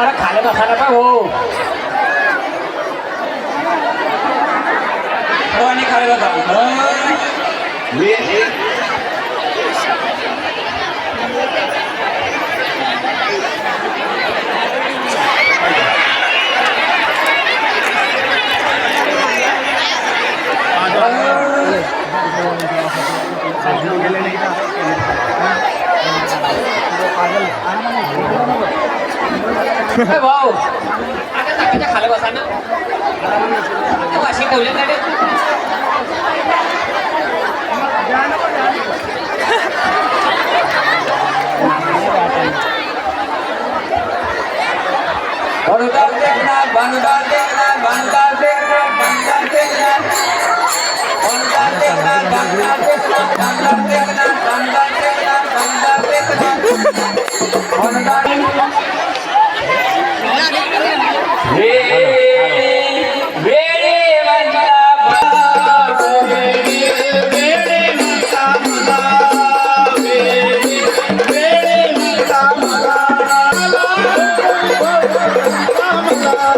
अरे खाले बसायला का हो आणि खायला का ए भाऊ आता ताकाच्या खाली बसा ना आता वाशी ठेवले ना रे अनुदान देखणार भानुदान देखणार भानुदान देखणार भानुदान देखणार अनुदान देखणार भानुदान देखणार भानुदान देखणार भानुदान देखणार भानुदान देखणार अनुदान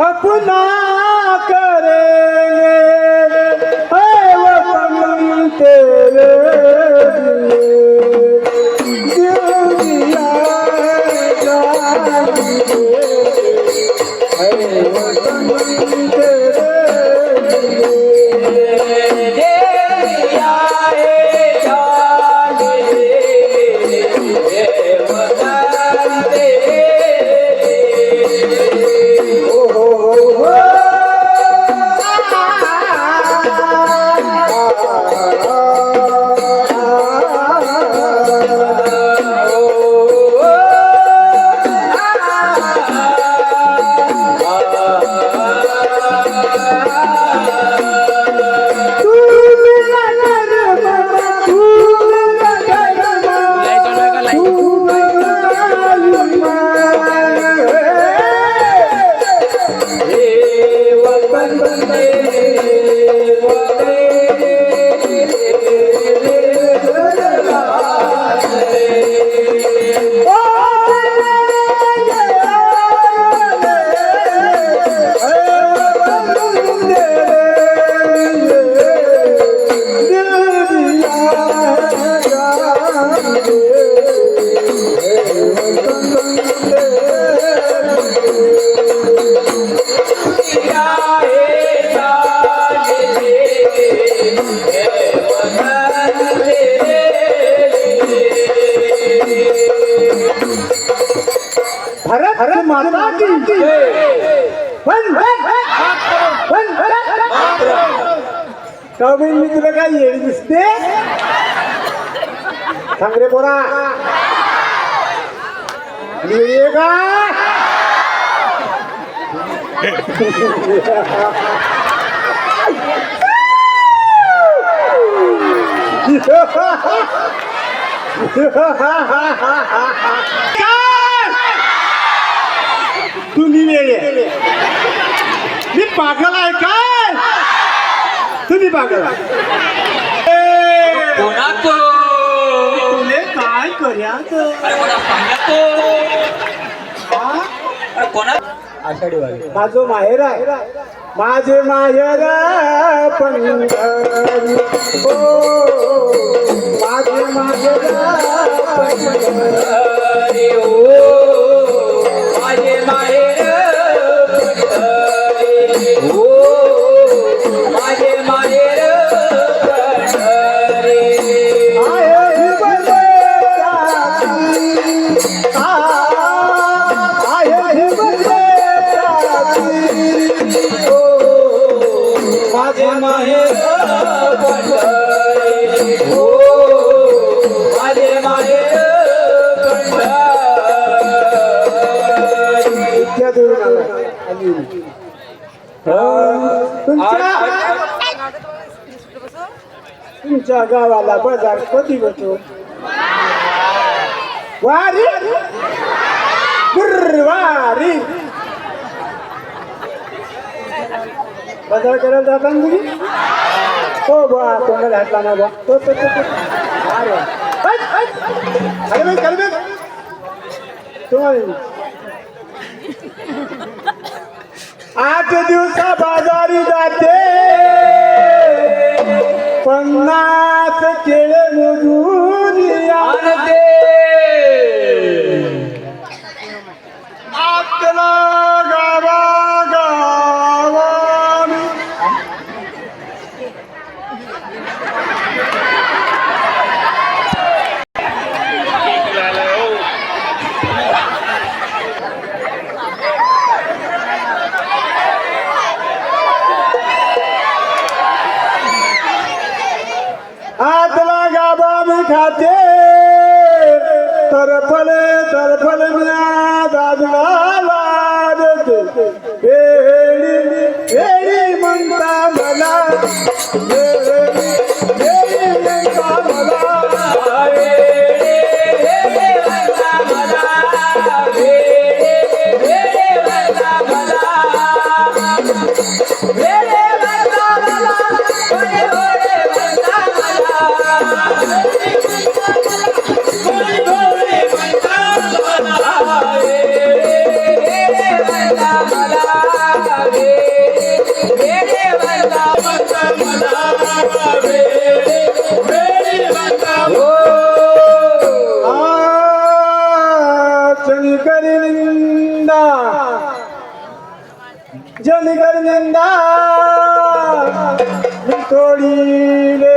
अपना करेंगे है वतन तेरे लिए। दिल दिया है जान दिए, है वतन तेरे माता की मी तुला काय येडी दिसते? सांग रे पोरा. येडी आहे का तुम्ही वेळे मी पागल आहे काय? तुम्ही पागल आहे. कोणा तो तुले काय कर्याचं? आषाढी वारी माझं माहेर आहे. माझे माहेर पंढरी हो माझे माहेर पंढरी तुमच्या तुमच्या गावाला बाजार कधी होतो वारी गुरुवारी बाजार करायला जाता ना तुम्ही हो बा तोंडाला हात लावणार बा तो तो तो तो. अरे वा. ऐक, ऐक. अरे बाई, अरे बाई. तुम्हाला आठ दिवसा बाजारी जाते पन्नास केळे मोजून. आणते आपला खाते. तरफल तरफल मिळा दादला देते वेळी म्हणता मला. वेळी म्हणता मला. ಜನಿಕರಿಂದ ಜನಿಕರಿಂದ ತೋಡಿಲೇ